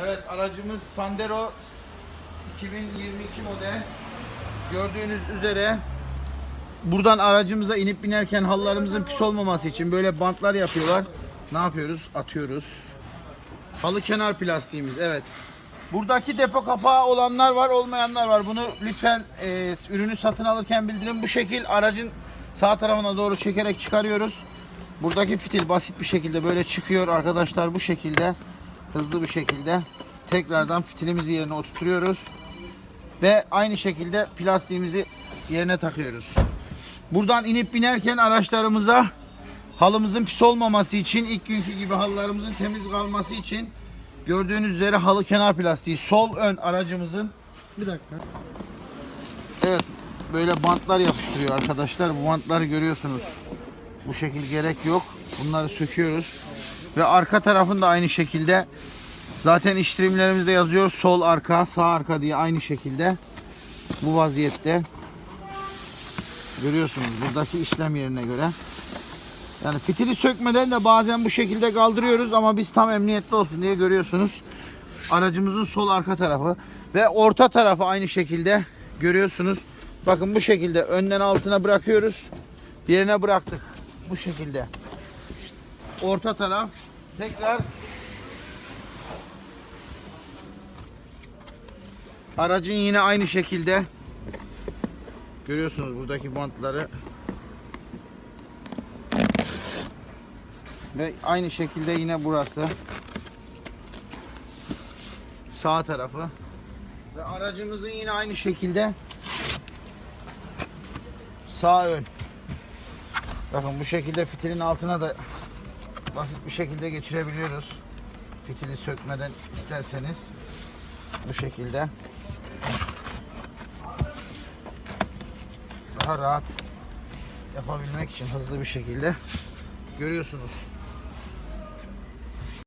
Evet aracımız Sandero 2022 model. Gördüğünüz üzere buradan aracımıza inip binerken halılarımızın pis olmaması için böyle bantlar yapıyorlar. Ne yapıyoruz? Atıyoruz. Halı kenar plastiğimiz evet. Buradaki depo kapağı olanlar var, olmayanlar var. Bunu lütfen e, ürünü satın alırken bildirin. Bu şekil aracın sağ tarafına doğru çekerek çıkarıyoruz. Buradaki fitil basit bir şekilde böyle çıkıyor arkadaşlar bu şekilde. Hızlı bir şekilde. Tekrardan fitilimizi yerine oturtuyoruz. Ve aynı şekilde plastiğimizi yerine takıyoruz. Buradan inip binerken araçlarımıza halımızın pis olmaması için ilk günkü gibi halılarımızın temiz kalması için gördüğünüz üzere halı kenar plastiği sol ön aracımızın Bir dakika. evet böyle bantlar yapıştırıyor arkadaşlar. Bu bantları görüyorsunuz. Bu şekil gerek yok. Bunları söküyoruz. Ve arka tarafın da aynı şekilde zaten iştirimlerimizde yazıyor sol arka sağ arka diye aynı şekilde bu vaziyette görüyorsunuz buradaki işlem yerine göre. Yani fitili sökmeden de bazen bu şekilde kaldırıyoruz ama biz tam emniyetli olsun diye görüyorsunuz. Aracımızın sol arka tarafı ve orta tarafı aynı şekilde görüyorsunuz. Bakın bu şekilde önden altına bırakıyoruz. Yerine bıraktık. Bu şekilde. Orta taraf tekrar aracın yine aynı şekilde görüyorsunuz buradaki bantları Ve aynı şekilde yine burası. Sağ tarafı. Ve aracımızın yine aynı şekilde sağ ön. Bakın bu şekilde fitilin altına da basit bir şekilde geçirebiliyoruz. Fitili sökmeden isterseniz bu şekilde daha rahat yapabilmek için hızlı bir şekilde görüyorsunuz.